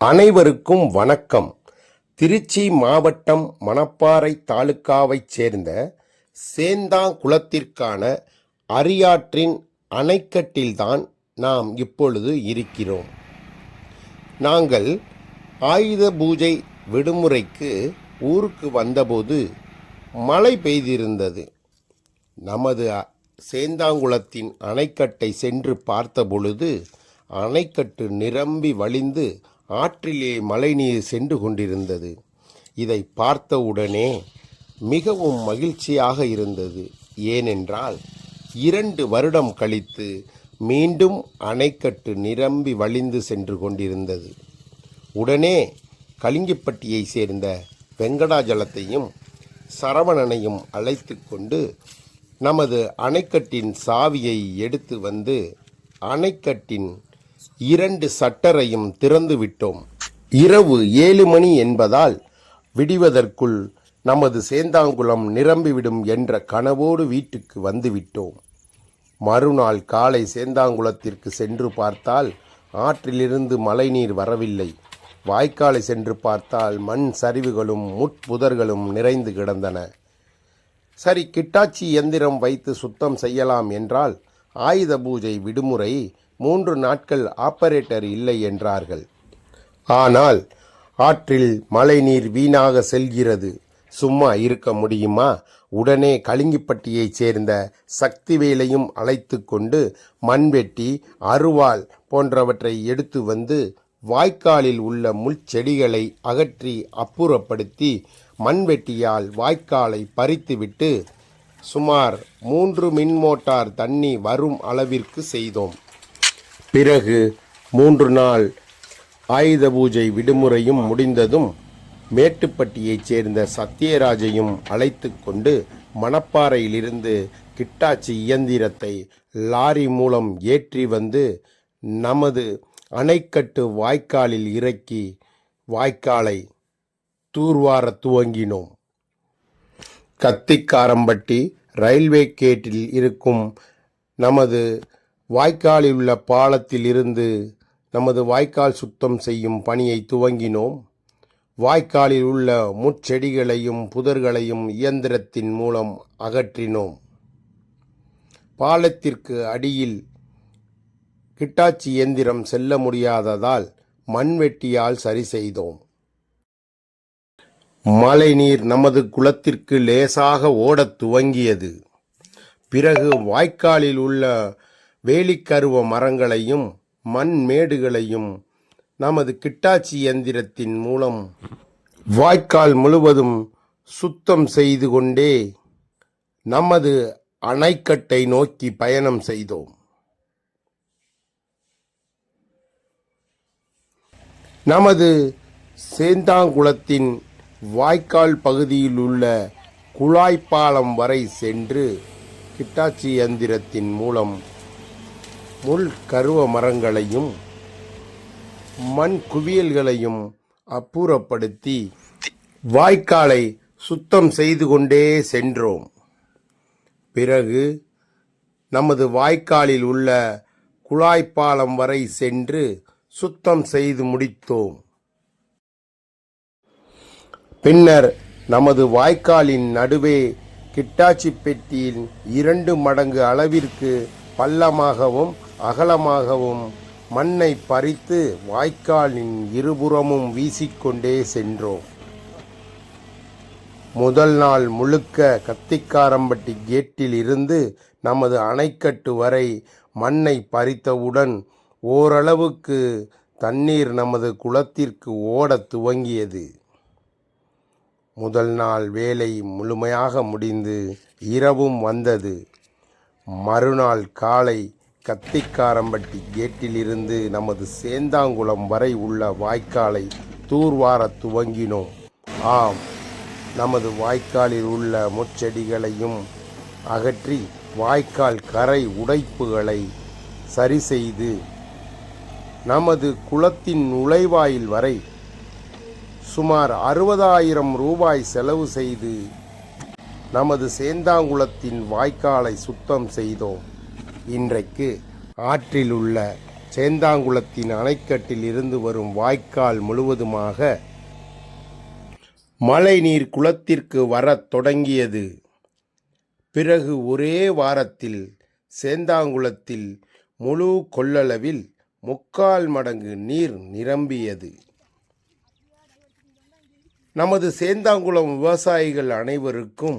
அனைவருக்கும் வணக்கம். திருச்சி மாவட்டம் மணப்பாறை தாலுகாவைச் சேர்ந்த சேந்தாங்குளத்திற்கான அரியாற்றின் அணைக்கட்டில்தான் நாம் இப்பொழுது இருக்கிறோம். நாங்கள் ஆயுத பூஜை விடுமுறைக்கு ஊருக்கு வந்தபோது மழை பெய்திருந்தது. நமது சேந்தாங்குளத்தின் அணைக்கட்டை சென்று பார்த்தபொழுது அணைக்கட்டு நிரம்பி வழிந்து ஆற்றிலே மழைநீர் சென்று கொண்டிருந்தது. இதை பார்த்தவுடனே மிகவும் மகிழ்ச்சியாக இருந்தது. ஏனென்றால் இரண்டு வருடம் கழித்து மீண்டும் அணைக்கட்டு நிரம்பி வழிந்து சென்று கொண்டிருந்தது. உடனே கலிங்கப்பட்டியை சேர்ந்த வெங்கடாஜலத்தையும் சரவணனையும் அழைத்து கொண்டு நமது அணைக்கட்டின் சாவியை எடுத்து வந்து அணைக்கட்டின் இரண்டு சட்டரையும் திறந்து விட்டோம். இரவு ஏழு மணி என்பதால் விடிவதற்குள் நமது சேந்தாங்குளம் நிரம்பிவிடும் என்ற கனவோடு வீட்டுக்கு வந்துவிட்டோம் மறுநாள் காலை சேந்தாங்குளத்திற்கு சென்று பார்த்தால் ஆற்றிலிருந்து மழைநீர் வரவில்லை. வாய்க்காலை சென்று பார்த்தால் மண் சரிவுகளும் முட்புதர்களும் நிறைந்து கிடந்தன. சரி கிட்டாச்சி எந்திரம் வைத்து சுத்தம் செய்யலாம் என்றால் ஆயுத பூஜை விடுமுறை மூன்று நாட்கள் ஆப்பரேட்டர் இல்லை என்றார்கள். ஆனால் ஆற்றில் மழைநீர் வீணாக செல்கிறது. சும்மா இருக்க முடியுமா? உடனே கலிங்கிப்பட்டியைச் சேர்ந்த சக்திவேலையும் அழைத்து கொண்டு மண்வெட்டி அருவாள் போன்றவற்றை எடுத்து வந்து வாய்க்காலில் உள்ள முள்செடிகளை அகற்றி அப்புறப்படுத்தி மண்வெட்டியால் வாய்க்காலை பறித்துவிட்டு சுமார் மூன்று மின் மோட்டார் தண்ணி வரும் அளவிற்கு செய்தோம். பிறகு மூன்று நாள் ஆயுத பூஜை விடுமுறையும் முடிந்ததும் மேட்டுப்பட்டியைச் சேர்ந்த சத்யராஜையும் அழைத்து கொண்டு மணப்பாறையிலிருந்து கிட்டாச்சி இயந்திரத்தை லாரி மூலம் ஏற்றி வந்து நமது அணைக்கட்டு வாய்க்காலில் இறக்கி வாய்க்காலை தூர்வார துவங்கினோம். கத்திக்காரம்பட்டி ரயில்வே கேட்டில் இருக்கும் நமது வாய்க்காலில் உள்ள பாலத்தில் இருந்து நமது வாய்க்கால் சுத்தம் செய்யும் பணியை துவங்கினோம். வாய்க்காலில் உள்ள முட்செடிகளையும் புதர்களையும் இயந்திரத்தின் மூலம் அகற்றினோம். பாலத்திற்கு அடியில் கிட்டாச்சி இயந்திரம் செல்ல முடியாததால் மண்வெட்டியால் சரி செய்தோம். மழைநீர் நமது குளத்திற்கு லேசாக ஓடத் துவங்கியது. பிறகு வாய்க்காலில் உள்ள வேலிக்கருவ மரங்களையும் மண் மேடுகளையும் நமது கிட்டாச்சி இயந்திரத்தின் மூலம் வாய்க்கால் முழுவதும் சுத்தம் செய்து கொண்டே நமது அணைக்கட்டை நோக்கி பயணம் செய்தோம். நமது சேந்தாங்குளத்தின் வாய்க்கால் பகுதியில் உள்ள குழாய்ப்பாலம் வரை சென்று கிட்டாச்சி இயந்திரத்தின் மூலம் முள் கருவ மரங்களையும் மண் குவியல்களையும் அப்புறப்படுத்தி வாய்க்காலை சுத்தம் செய்து கொண்டே சென்றோம். பிறகு நமது வாய்க்காலில் உள்ள குழாய்ப்பாலம் வரை சென்று சுத்தம் செய்து முடித்தோம். பின்னர் நமது வாய்க்காலின் நடுவே கிட்டாச்சி பெட்டியின் இரண்டு மடங்கு அளவிற்கு பள்ளமாகவும் அகலமாகவும் மண்ணை பறித்து வாய்க்காலின் இருபுறமும் வீசிக்கொண்டே சென்றோம். முதல் நாள் முழுக்க கத்திக்காரம்பட்டி கேட்டில் இருந்து நமது அணைக்கட்டு வரை மண்ணை பறித்தவுடன் ஓரளவுக்கு தண்ணீர் நமது குளத்திற்கு ஓடத் துவங்கியது. முதல் நாள் வேலை முழுமையாக முடிந்து இரவும் வந்தது. மறுநாள் காலை கத்திக்காரம்பட்டி கேட்டிலிருந்து நமது சேந்தாங்குளம் வரை உள்ள வாய்க்காலை தூர்வாரத் துவங்கினோம். ஆம் நமது வாய்க்காலில் உள்ள முச்செடிகளையும் அகற்றி வாய்க்கால் கரை உடைப்புகளை சரி செய்து நமது குளத்தின் நுழைவாயில் வரை சுமார் அறுபதாயிரம் ரூபாய் செலவு செய்து நமது சேந்தாங்குளத்தின் வாய்க்காலை சுத்தம் செய்தோம். இன்றைக்கு ஆற்றில் உள்ள சேந்தாங்குளத்தின் அணைக்கட்டில் இருந்து வரும் வாய்க்கால் முழுவதுமாக மழைநீர் குளத்திற்கு வரத் தொடங்கியது. பிறகு ஒரே வாரத்தில் சேந்தாங்குளத்தில் முழு கொள்ளளவில் முக்கால் மடங்கு நீர் நிரம்பியது. நமது சேந்தாங்குளம் விவசாயிகள் அனைவருக்கும்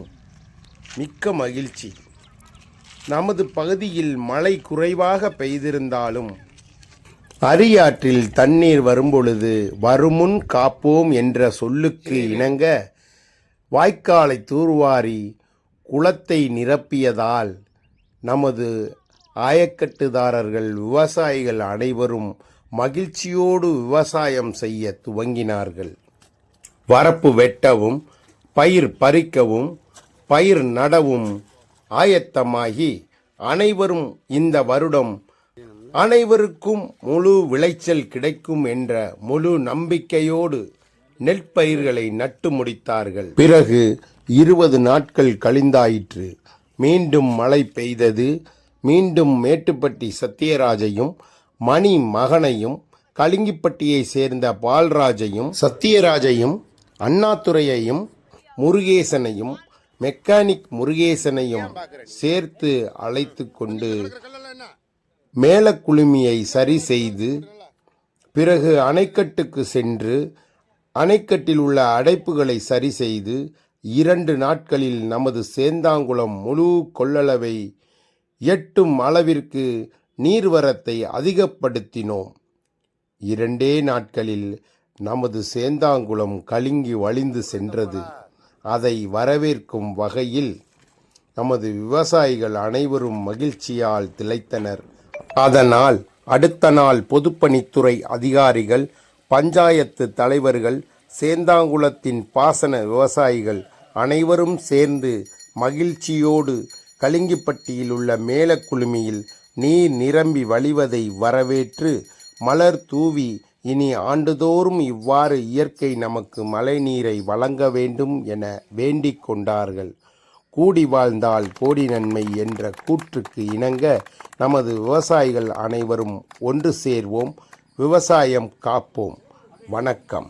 மிக்க மகிழ்ச்சி. நமது பகுதியில் மழை குறைவாக பெய்திருந்தாலும் அரியாற்றில் தண்ணீர் வரும்பொழுது வருமுன் காப்போம் என்ற சொல்லுக்கு இணங்க வாய்க்காலை தூர்வாரி குளத்தை நிரப்பியதால் நமது ஆயக்கட்டுதாரர்கள் விவசாயிகள் அனைவரும் மகிழ்ச்சியோடு விவசாயம் செய்ய துவங்கினார்கள். வரப்பு வெட்டவும் பயிர் பறிக்கவும் பயிர் நடவும் ஆயத்தமாகி அனைவரும் இந்த வருடம் அனைவருக்கும் முழு விளைச்சல் கிடைக்கும் என்ற முழு நம்பிக்கையோடு நெற்பயிர்களை நட்டு முடித்தார்கள். பிறகு இருபது நாட்கள் கழிந்தாயிற்று. மீண்டும் மழை பெய்தது. மீண்டும் மேட்டுப்பட்டி சத்தியராஜையும் மணி மகனையும் கலிங்கிப்பட்டியை சேர்ந்த பால்ராஜையும் சத்தியராஜையும் அண்ணாதுரையையும் முருகேசனையும் மெக்கானிக் முருகேசனையும் சேர்த்து அழைத்து கொண்டு மேலக்குழுமியை சரி செய்து பிறகு அணைக்கட்டுக்கு சென்று அணைக்கட்டில் உள்ள அடைப்புகளை சரி செய்து இரண்டு நாட்களில் நமது சேந்தாங்குளம் முழு கொள்ளளவை எட்டும் அளவிற்கு நீர்வரத்தை அதிகப்படுத்தினோம். இரண்டே நாட்களில் நமது சேந்தாங்குளம் கலுங்கி வழிந்து சென்றது. அதை வரவேற்கும் வகையில் நமது விவசாயிகள் அனைவரும் மகிழ்ச்சியால் திளைத்தனர். அதனால் அடுத்த நாள் பொதுப்பணித்துறை அதிகாரிகள் பஞ்சாயத்து தலைவர்கள் சேந்தாங்குளத்தின் பாசன விவசாயிகள் அனைவரும் சேர்ந்து மகிழ்ச்சியோடு கலிங்கிப்பட்டியில் உள்ள மேலக்குழுமியில் நீர் நிரம்பி வழிவதை வரவேற்று மலர் தூவி இனி ஆண்டுதோறும் இவ்வாறு இயற்கை நமக்கு மழைநீரை வழங்க வேண்டும் என வேண்டிக் கொண்டார்கள். கூடி வாழ்ந்தால் கோடி நன்மை என்ற கூற்றுக்கு இணங்க நமது விவசாயிகள் அனைவரும் ஒன்று சேர்வோம். விவசாயம் காப்போம். வணக்கம்.